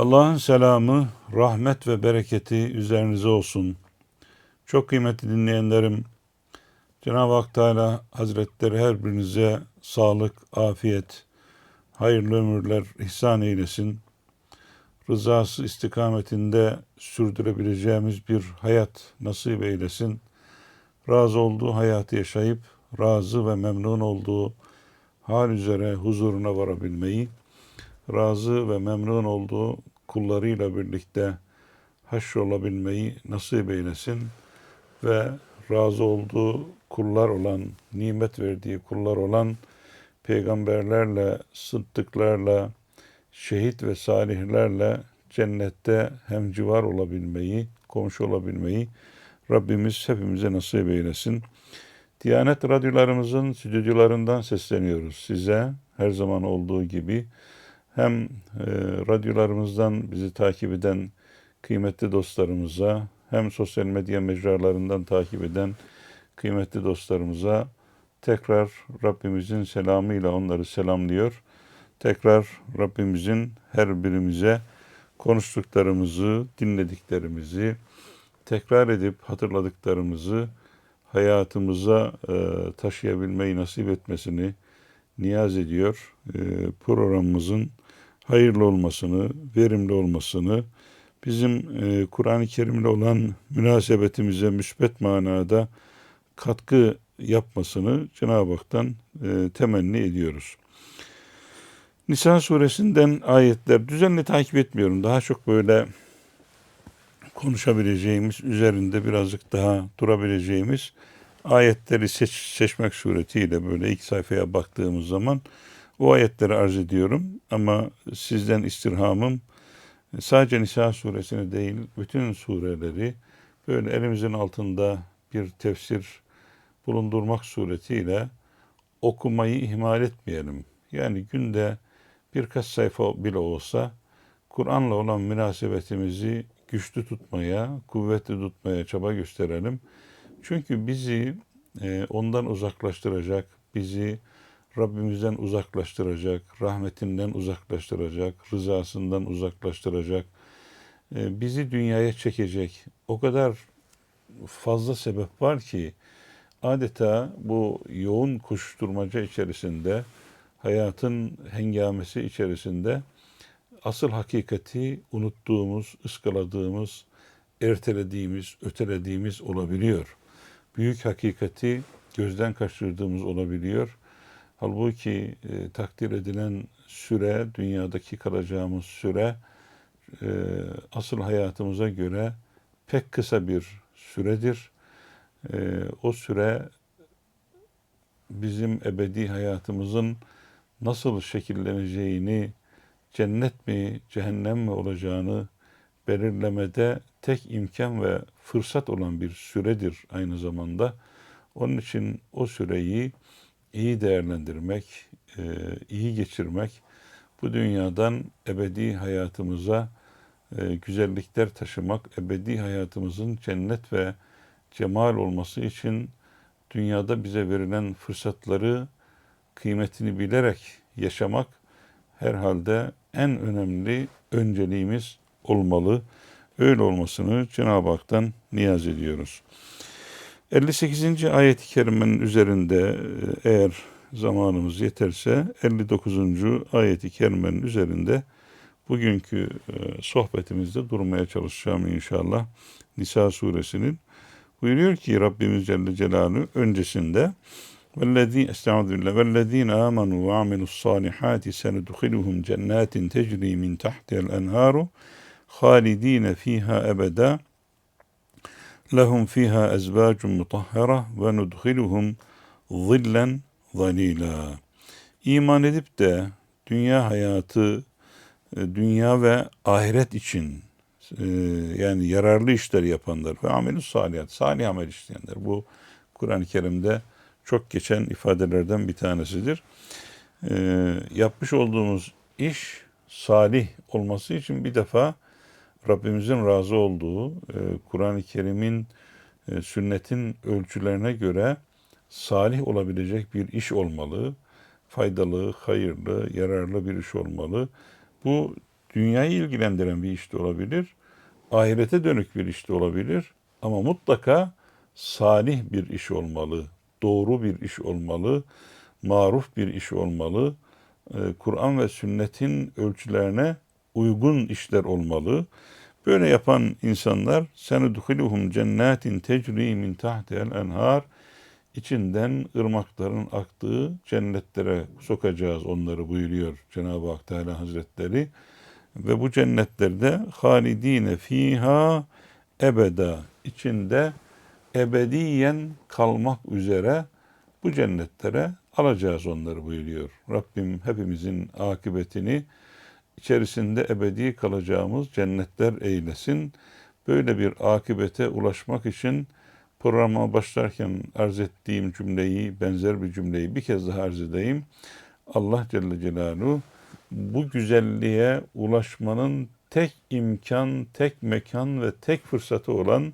Allah'ın selamı, rahmet ve bereketi üzerinize olsun. Çok kıymetli dinleyenlerim, Cenab-ı Hak Teala Hazretleri her birinize sağlık, afiyet, hayırlı ömürler ihsan eylesin. Rızası istikametinde sürdürebileceğimiz bir hayat nasip eylesin. Razı olduğu hayatı yaşayıp, razı ve memnun olduğu hal üzere huzuruna varabilmeyi, razı ve memnun olduğu kullarıyla birlikte haşrolabilmeyi nasip eylesin ve razı olduğu kullar olan, nimet verdiği kullar olan peygamberlerle, sıddıklarla, şehit ve salihlerle cennette hem civar olabilmeyi, komşu olabilmeyi Rabbimiz hepimize nasip eylesin. Diyanet radyolarımızın stüdyolarından sesleniyoruz size her zaman olduğu gibi. Hem e, radyolarımızdan bizi takip eden kıymetli dostlarımıza hem sosyal medya mecralarından takip eden kıymetli dostlarımıza tekrar Rabbimizin selamıyla onları selamlıyor. Tekrar Rabbimizin her birimize konuştuklarımızı, dinlediklerimizi, tekrar edip hatırladıklarımızı hayatımıza e, taşıyabilmeyi nasip etmesini niyaz ediyor. E, programımızın hayırlı olmasını, verimli olmasını, bizim e, Kur'an-ı Kerim'le olan münasebetimize müsbet manada katkı yapmasını Cenab-ı Hak'tan e, temenni ediyoruz. Nisa suresinden ayetler düzenli takip etmiyorum. Daha çok böyle konuşabileceğimiz, üzerinde birazcık daha durabileceğimiz ayetleri seç, seçmek suretiyle böyle ilk sayfaya baktığımız zaman o ayetleri arz ediyorum. Ama sizden istirhamım sadece Nisa suresini değil, bütün sureleri böyle elimizin altında bir tefsir bulundurmak suretiyle okumayı ihmal etmeyelim. Yani günde birkaç sayfa bile olsa Kur'an'la olan münasebetimizi güçlü tutmaya, kuvvetli tutmaya çaba gösterelim. Çünkü bizi e, ondan uzaklaştıracak, bizi Rabbimizden uzaklaştıracak, rahmetinden uzaklaştıracak, rızasından uzaklaştıracak, e, bizi dünyaya çekecek o kadar fazla sebep var ki adeta bu yoğun koşturmaca içerisinde, hayatın hengamesi içerisinde asıl hakikati unuttuğumuz, ıskaladığımız, ertelediğimiz, ötelediğimiz olabiliyor. Büyük hakikati gözden kaçırdığımız olabiliyor. Halbuki e, takdir edilen süre, dünyadaki kalacağımız süre e, asıl hayatımıza göre pek kısa bir süredir. E, o süre bizim ebedi hayatımızın nasıl şekilleneceğini cennet mi, cehennem mi olacağını belirlemede tek imkan ve fırsat olan bir süredir aynı zamanda. Onun için o süreyi iyi değerlendirmek, e, iyi geçirmek, bu dünyadan ebedi hayatımıza e, güzellikler taşımak, ebedi hayatımızın cennet ve cemal olması için dünyada bize verilen fırsatları kıymetini bilerek yaşamak herhalde en önemli önceliğimiz olmalı. Öyle olmasını Cenab-ı Hak'tan niyaz ediyoruz. 58. ayet-i kerimenin üzerinde e, eğer zamanımız yeterse 59. ayet-i kerimenin üzerinde bugünkü e, sohbetimizde durmaya çalışacağım inşallah. Nisa suresinin buyuruyor ki Rabbimiz Celle Celaluhu öncesinde وَالَّذ۪ي اَسْتَعُذُ بِاللّٰهِ وَالَّذ۪ينَ آمَنُوا وَعَمِلُوا الصَّالِحَاتِ سَنُدْخِلُهُمْ جَنَّاتٍ تَجْرِي مِنْ تَحْتِهَا الْاَنْهَارُ halidine fiha ebeda lehum fiha ezvacun mutahhara ve nudhiluhum zillen zalila. İman edip de dünya hayatı, e, dünya ve ahiret için e, yani yararlı işler yapanlar ve amelü salihat, salih amel işleyenler. Bu Kur'an-ı Kerim'de çok geçen ifadelerden bir tanesidir. E, yapmış olduğumuz iş salih olması için bir defa Rabbimizin razı olduğu, Kur'an-ı Kerim'in, sünnetin ölçülerine göre salih olabilecek bir iş olmalı. Faydalı, hayırlı, yararlı bir iş olmalı. Bu dünyayı ilgilendiren bir iş de olabilir. Ahirete dönük bir iş de olabilir. Ama mutlaka salih bir iş olmalı. Doğru bir iş olmalı. Maruf bir iş olmalı. Ee, Kur'an ve sünnetin ölçülerine uygun işler olmalı. Böyle yapan insanlar senudhiluhum cennetin tecri min tahtiha'l enhar içinden ırmakların aktığı cennetlere sokacağız onları buyuruyor Cenab-ı Hak Teala Hazretleri. Ve bu cennetlerde halidine fiha ebeda içinde ebediyen kalmak üzere bu cennetlere alacağız onları buyuruyor. Rabbim hepimizin akıbetini içerisinde ebedi kalacağımız cennetler eylesin. Böyle bir akibete ulaşmak için programa başlarken arz ettiğim cümleyi, benzer bir cümleyi bir kez daha arz edeyim. Allah Celle Celaluhu bu güzelliğe ulaşmanın tek imkan, tek mekan ve tek fırsatı olan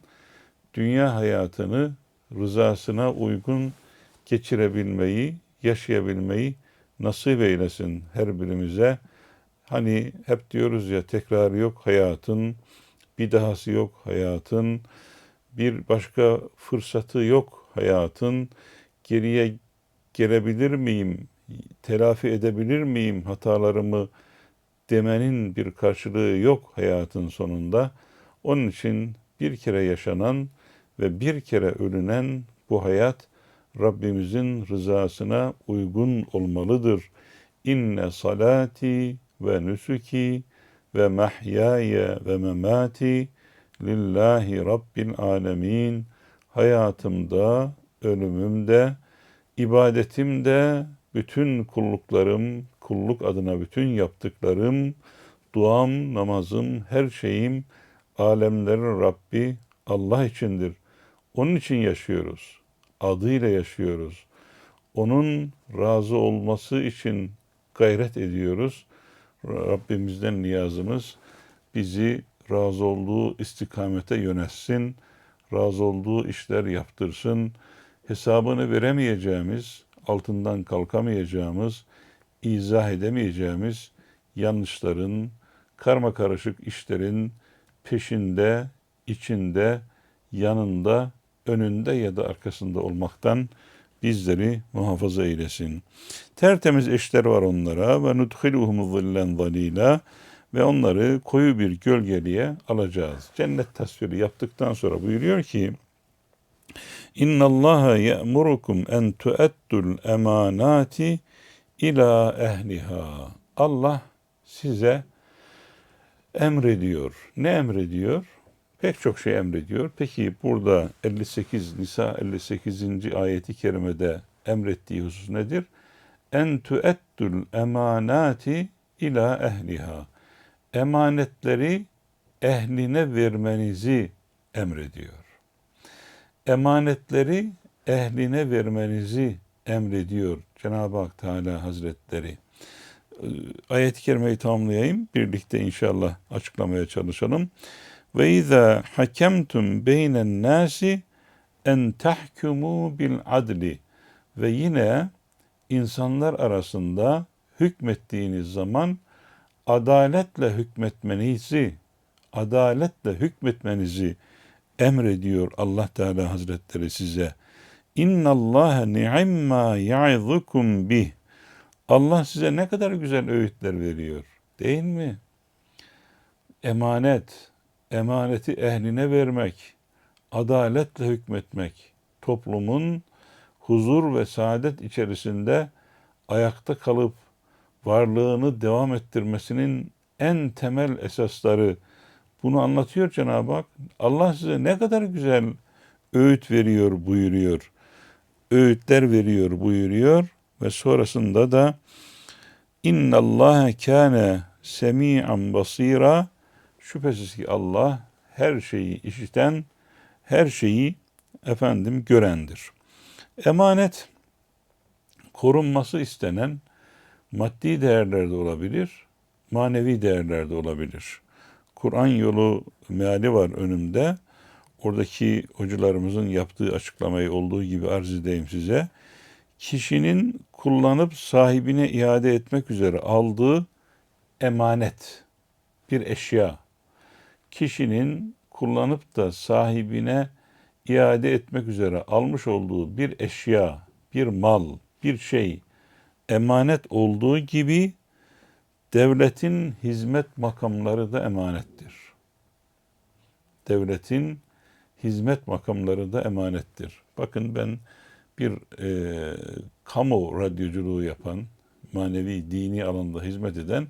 dünya hayatını rızasına uygun geçirebilmeyi, yaşayabilmeyi nasip eylesin her birimize. Hani hep diyoruz ya tekrar yok hayatın, bir dahası yok hayatın, bir başka fırsatı yok hayatın. Geriye gelebilir miyim, telafi edebilir miyim hatalarımı demenin bir karşılığı yok hayatın sonunda. Onun için bir kere yaşanan ve bir kere ölünen bu hayat Rabbimizin rızasına uygun olmalıdır. İnne salati ve nusuki ve mahyaya ve memati lillahi rabbil alemin. Hayatımda, ölümümde, ibadetimde, bütün kulluklarım, kulluk adına bütün yaptıklarım, duam, namazım, her şeyim alemlerin Rabbi Allah içindir. Onun için yaşıyoruz. Adıyla yaşıyoruz. Onun razı olması için gayret ediyoruz. Rabbimizden niyazımız bizi razı olduğu istikamete yönetsin. Razı olduğu işler yaptırsın. Hesabını veremeyeceğimiz, altından kalkamayacağımız, izah edemeyeceğimiz yanlışların, karma karışık işlerin peşinde, içinde, yanında, önünde ya da arkasında olmaktan bizleri muhafaza eylesin. Tertemiz eşler var onlara ve nudhiluhum zillen zalila ve onları koyu bir gölgeliğe alacağız. Cennet tasviri yaptıktan sonra buyuruyor ki İnna Allah ya'murukum en tu'addul emanati ila ehliha. Allah size emrediyor. Ne emrediyor? Pek çok şey emrediyor. Peki burada 58 Nisa 58. ayeti kerimede emrettiği husus nedir? En tu'addul emanati ila ehliha. Emanetleri ehline vermenizi emrediyor emanetleri ehline vermenizi emrediyor Cenab-ı Hak Teala Hazretleri. Ee, ayet-i kerimeyi tamamlayayım. Birlikte inşallah açıklamaya çalışalım. Ve izâ hakemtum beynen nâsi en tahkumu bil adli ve yine insanlar arasında hükmettiğiniz zaman adaletle hükmetmenizi adaletle hükmetmenizi emrediyor Allah Teala Hazretleri size. İnna Allah ni'imma ya'izukum bih. Allah size ne kadar güzel öğütler veriyor. Değil mi? Emanet, emaneti ehline vermek, adaletle hükmetmek, toplumun huzur ve saadet içerisinde ayakta kalıp varlığını devam ettirmesinin en temel esasları bunu anlatıyor Cenab-ı Hak. Allah size ne kadar güzel öğüt veriyor buyuruyor. Öğütler veriyor buyuruyor ve sonrasında da İnna Allah kâne semi'an basira şüphesiz ki Allah her şeyi işiten, her şeyi efendim görendir. Emanet korunması istenen maddi değerlerde olabilir, manevi değerlerde olabilir. Kur'an yolu meali var önümde. Oradaki hocalarımızın yaptığı açıklamayı olduğu gibi arz edeyim size. Kişinin kullanıp sahibine iade etmek üzere aldığı emanet. bir eşya. Kişinin kullanıp da sahibine iade etmek üzere almış olduğu bir eşya, bir mal, bir şey emanet olduğu gibi devletin hizmet makamları da emanettir. Devletin hizmet makamları da emanettir. Bakın ben bir e, kamu radyoculuğu yapan, manevi, dini alanda hizmet eden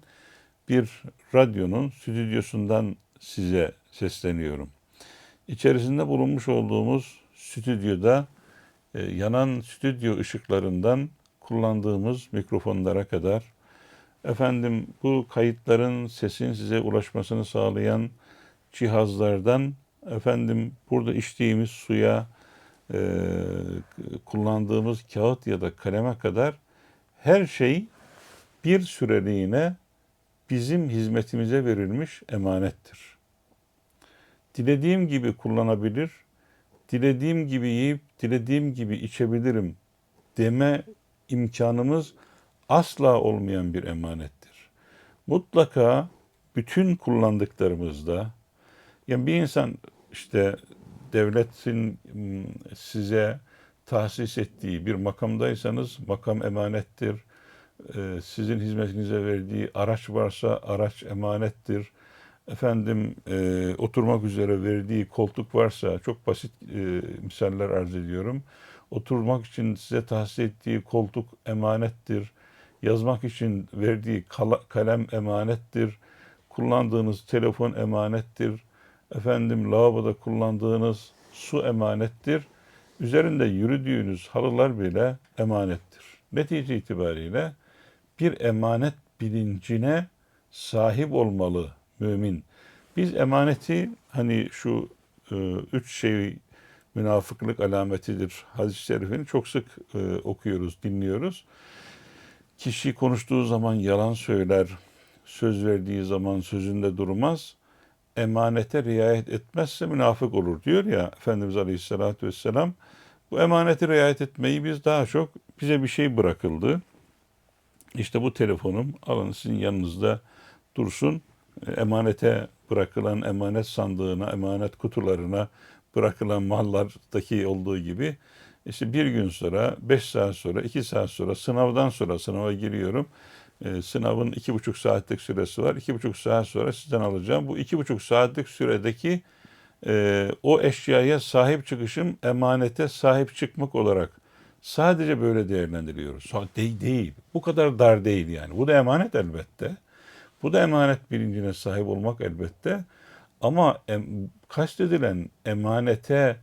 bir radyonun stüdyosundan size sesleniyorum. İçerisinde bulunmuş olduğumuz stüdyoda e, yanan stüdyo ışıklarından kullandığımız mikrofonlara kadar efendim bu kayıtların sesin size ulaşmasını sağlayan cihazlardan efendim burada içtiğimiz suya e, kullandığımız kağıt ya da kaleme kadar her şey bir süreliğine bizim hizmetimize verilmiş emanettir. Dilediğim gibi kullanabilir, dilediğim gibi yiyip dilediğim gibi içebilirim deme imkanımız asla olmayan bir emanettir. Mutlaka bütün kullandıklarımızda yani bir insan işte devletin size tahsis ettiği bir makamdaysanız makam emanettir. Sizin hizmetinize verdiği araç varsa araç emanettir. Efendim e, oturmak üzere verdiği koltuk varsa çok basit e, misaller arz ediyorum. Oturmak için size tahsis ettiği koltuk emanettir. Yazmak için verdiği kalem emanettir. Kullandığınız telefon emanettir efendim lavaboda kullandığınız su emanettir. Üzerinde yürüdüğünüz halılar bile emanettir. Netice itibariyle bir emanet bilincine sahip olmalı mümin. Biz emaneti hani şu e, üç şey münafıklık alametidir hadis-i şerifini çok sık e, okuyoruz, dinliyoruz. Kişi konuştuğu zaman yalan söyler, söz verdiği zaman sözünde durmaz emanete riayet etmezse münafık olur diyor ya Efendimiz Aleyhisselatü Vesselam. Bu emanete riayet etmeyi biz daha çok bize bir şey bırakıldı. İşte bu telefonum alın sizin yanınızda dursun. Emanete bırakılan emanet sandığına, emanet kutularına bırakılan mallardaki olduğu gibi işte bir gün sonra, beş saat sonra, iki saat sonra, sınavdan sonra sınava giriyorum e, sınavın iki buçuk saatlik süresi var. İki buçuk saat sonra sizden alacağım. Bu iki buçuk saatlik süredeki e, o eşyaya sahip çıkışım emanete sahip çıkmak olarak sadece böyle değerlendiriyoruz. Değil, değil. Bu kadar dar değil yani. Bu da emanet elbette. Bu da emanet bilincine sahip olmak elbette. Ama em, kastedilen emanete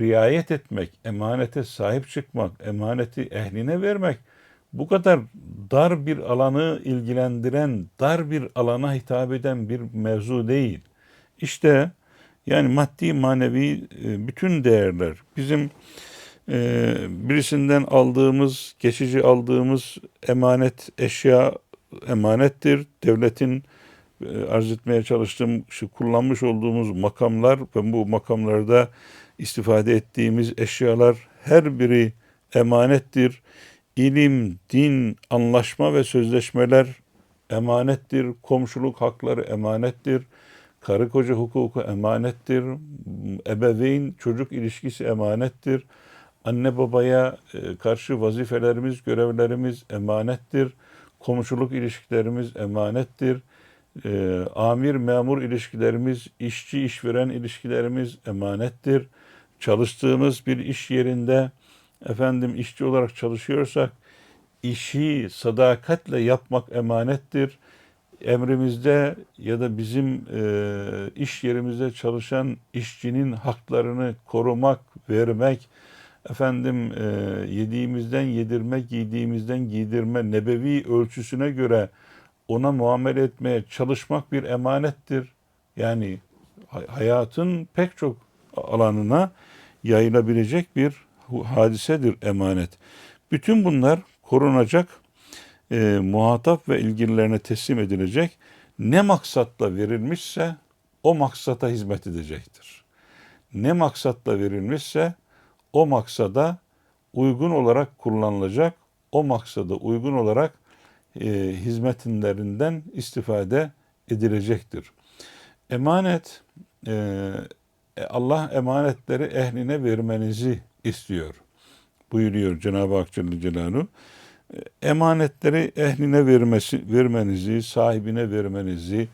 riayet etmek, emanete sahip çıkmak, emaneti ehline vermek bu kadar dar bir alanı ilgilendiren, dar bir alana hitap eden bir mevzu değil. İşte yani maddi manevi e, bütün değerler bizim e, birisinden aldığımız, geçici aldığımız emanet eşya emanettir. Devletin e, arz etmeye çalıştığım, şu kullanmış olduğumuz makamlar ve bu makamlarda istifade ettiğimiz eşyalar her biri emanettir ilim, din, anlaşma ve sözleşmeler emanettir. Komşuluk hakları emanettir. Karı koca hukuku emanettir. Ebeveyn çocuk ilişkisi emanettir. Anne babaya e, karşı vazifelerimiz, görevlerimiz emanettir. Komşuluk ilişkilerimiz emanettir. E, amir memur ilişkilerimiz, işçi işveren ilişkilerimiz emanettir. Çalıştığımız bir iş yerinde efendim işçi olarak çalışıyorsak işi sadakatle yapmak emanettir. Emrimizde ya da bizim e, iş yerimizde çalışan işçinin haklarını korumak, vermek, efendim e, yediğimizden yedirme, giydiğimizden giydirme, nebevi ölçüsüne göre ona muamele etmeye çalışmak bir emanettir. Yani hayatın pek çok alanına yayılabilecek bir hadisedir emanet. Bütün bunlar korunacak, e, muhatap ve ilgililerine teslim edilecek. Ne maksatla verilmişse o maksata hizmet edecektir. Ne maksatla verilmişse o maksada uygun olarak kullanılacak, o maksada uygun olarak e, hizmetinlerinden istifade edilecektir. Emanet, e, Allah emanetleri ehline vermenizi istiyor. Buyuruyor Cenab-ı Hak Celle Celaluhu. E, Emanetleri ehline vermesi, vermenizi, sahibine vermenizi,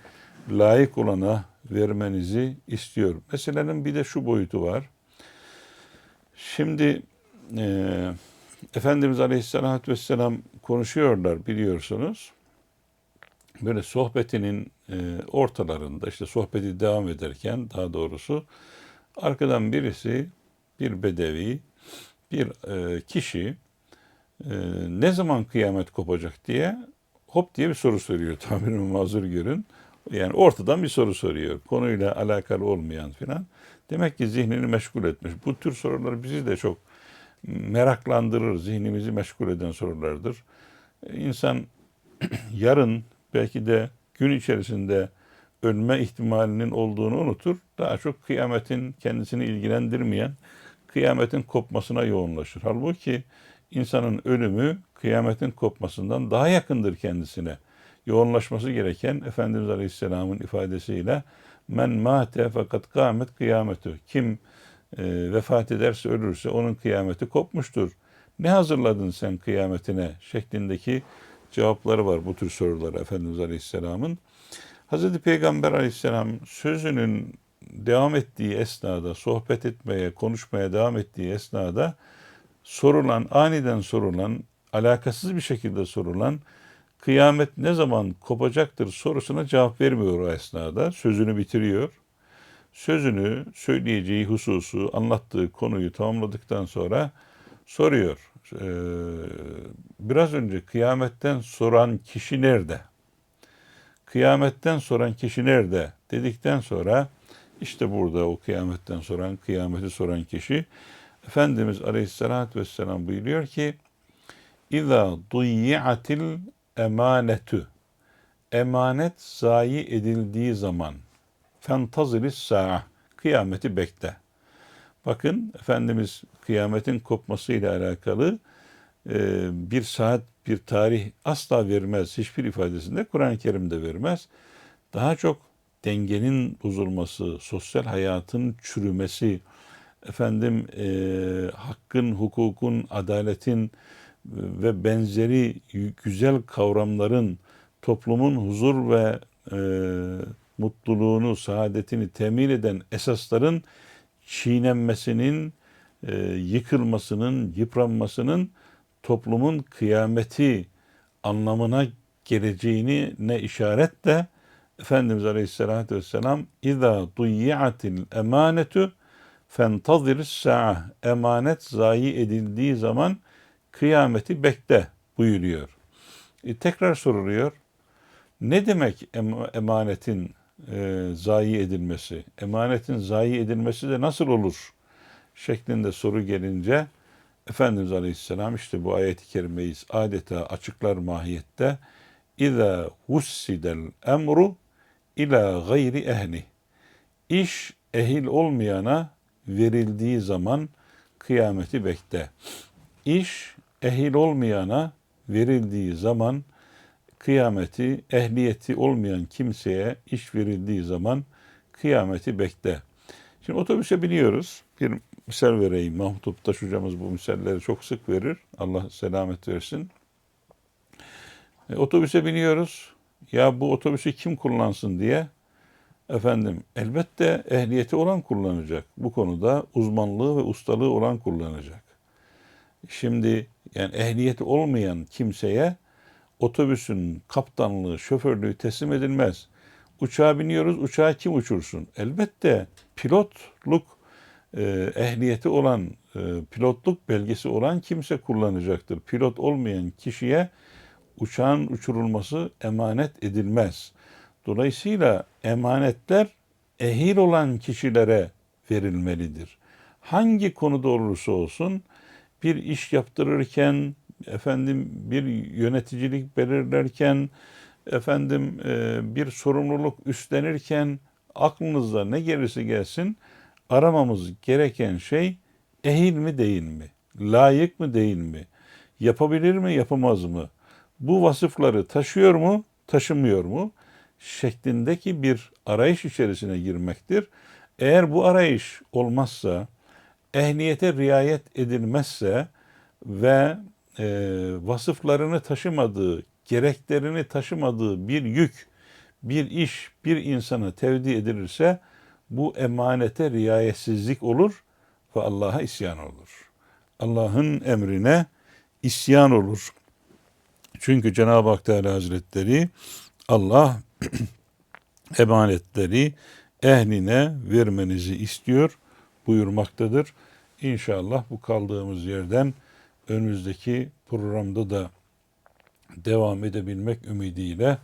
layık olana vermenizi istiyor. Meselenin bir de şu boyutu var. Şimdi e, Efendimiz Aleyhisselatü Vesselam konuşuyorlar biliyorsunuz. Böyle sohbetinin e, ortalarında işte sohbeti devam ederken daha doğrusu arkadan birisi bir bedevi bir e, kişi e, ne zaman kıyamet kopacak diye hop diye bir soru soruyor tabirimi mazur görün. Yani ortadan bir soru soruyor. Konuyla alakalı olmayan filan. Demek ki zihnini meşgul etmiş. Bu tür sorular bizi de çok meraklandırır, zihnimizi meşgul eden sorulardır. İnsan yarın belki de gün içerisinde ölme ihtimalinin olduğunu unutur. Daha çok kıyametin kendisini ilgilendirmeyen kıyametin kopmasına yoğunlaşır. Halbuki insanın ölümü kıyametin kopmasından daha yakındır kendisine. Yoğunlaşması gereken Efendimiz Aleyhisselam'ın ifadesiyle men mate fakat kâmet kıyametü. Kim e, vefat ederse ölürse onun kıyameti kopmuştur. Ne hazırladın sen kıyametine şeklindeki cevapları var bu tür sorular Efendimiz Aleyhisselam'ın. Hazreti Peygamber Aleyhisselam sözünün devam ettiği esnada, sohbet etmeye, konuşmaya devam ettiği esnada sorulan, aniden sorulan, alakasız bir şekilde sorulan kıyamet ne zaman kopacaktır sorusuna cevap vermiyor o esnada. Sözünü bitiriyor. Sözünü, söyleyeceği hususu, anlattığı konuyu tamamladıktan sonra soruyor. Ee, biraz önce kıyametten soran kişi nerede? Kıyametten soran kişi nerede? Dedikten sonra işte burada o kıyametten soran, kıyameti soran kişi Efendimiz Aleyhisselatü Vesselam buyuruyor ki İza duyyi'atil emanetu emanet zayi edildiği zaman fentazilis sa'a kıyameti bekle. Bakın Efendimiz kıyametin kopmasıyla alakalı e, bir saat, bir tarih asla vermez. Hiçbir ifadesinde Kur'an-ı Kerim'de vermez. Daha çok dengenin bozulması, sosyal hayatın çürümesi, efendim e, hakkın, hukukun, adaletin ve benzeri güzel kavramların toplumun huzur ve e, mutluluğunu, saadetini temin eden esasların çiğnenmesinin, e, yıkılmasının, yıpranmasının toplumun kıyameti anlamına geleceğini ne işaret de Efendimiz Aleyhisselatü Vesselam İza duyyi'atil emanetu fentaziris sa'a emanet zayi edildiği zaman kıyameti bekle buyuruyor. E, tekrar soruluyor. Ne demek emanetin e, zayi edilmesi? Emanetin zayi edilmesi de nasıl olur? Şeklinde soru gelince Efendimiz Aleyhisselam işte bu ayeti kerimeyi adeta açıklar mahiyette. İza vussidel emru ila gayri ehli. İş ehil olmayana verildiği zaman kıyameti bekle. İş ehil olmayana verildiği zaman kıyameti ehliyeti olmayan kimseye iş verildiği zaman kıyameti bekle. Şimdi otobüse biniyoruz. Bir misal vereyim. Mahmut Uptaş hocamız bu misalleri çok sık verir. Allah selamet versin. E, otobüse biniyoruz. Ya bu otobüsü kim kullansın diye efendim elbette ehliyeti olan kullanacak. Bu konuda uzmanlığı ve ustalığı olan kullanacak. Şimdi yani ehliyeti olmayan kimseye otobüsün kaptanlığı, şoförlüğü teslim edilmez. Uçağa biniyoruz, uçağı kim uçursun? Elbette pilotluk e, ehliyeti olan, e, pilotluk belgesi olan kimse kullanacaktır. Pilot olmayan kişiye uçağın uçurulması emanet edilmez. Dolayısıyla emanetler ehil olan kişilere verilmelidir. Hangi konuda olursa olsun bir iş yaptırırken, efendim bir yöneticilik belirlerken, efendim e, bir sorumluluk üstlenirken aklınızda ne gelirse gelsin aramamız gereken şey ehil mi değil mi? Layık mı değil mi? Yapabilir mi yapamaz mı? Bu vasıfları taşıyor mu taşımıyor mu? şeklindeki bir arayış içerisine girmektir. Eğer bu arayış olmazsa, ehliyete riayet edilmezse ve e, vasıflarını taşımadığı, gereklerini taşımadığı bir yük, bir iş, bir insana tevdi edilirse bu emanete riayetsizlik olur ve Allah'a isyan olur. Allah'ın emrine isyan olur. Çünkü Cenab-ı Hak Teala Hazretleri Allah emanetleri ehline vermenizi istiyor buyurmaktadır. İnşallah bu kaldığımız yerden önümüzdeki programda da devam edebilmek ümidiyle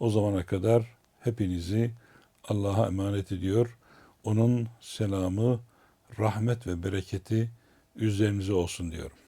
o zamana kadar hepinizi Allah'a emanet ediyor. Onun selamı, rahmet ve bereketi üzerinize olsun diyorum.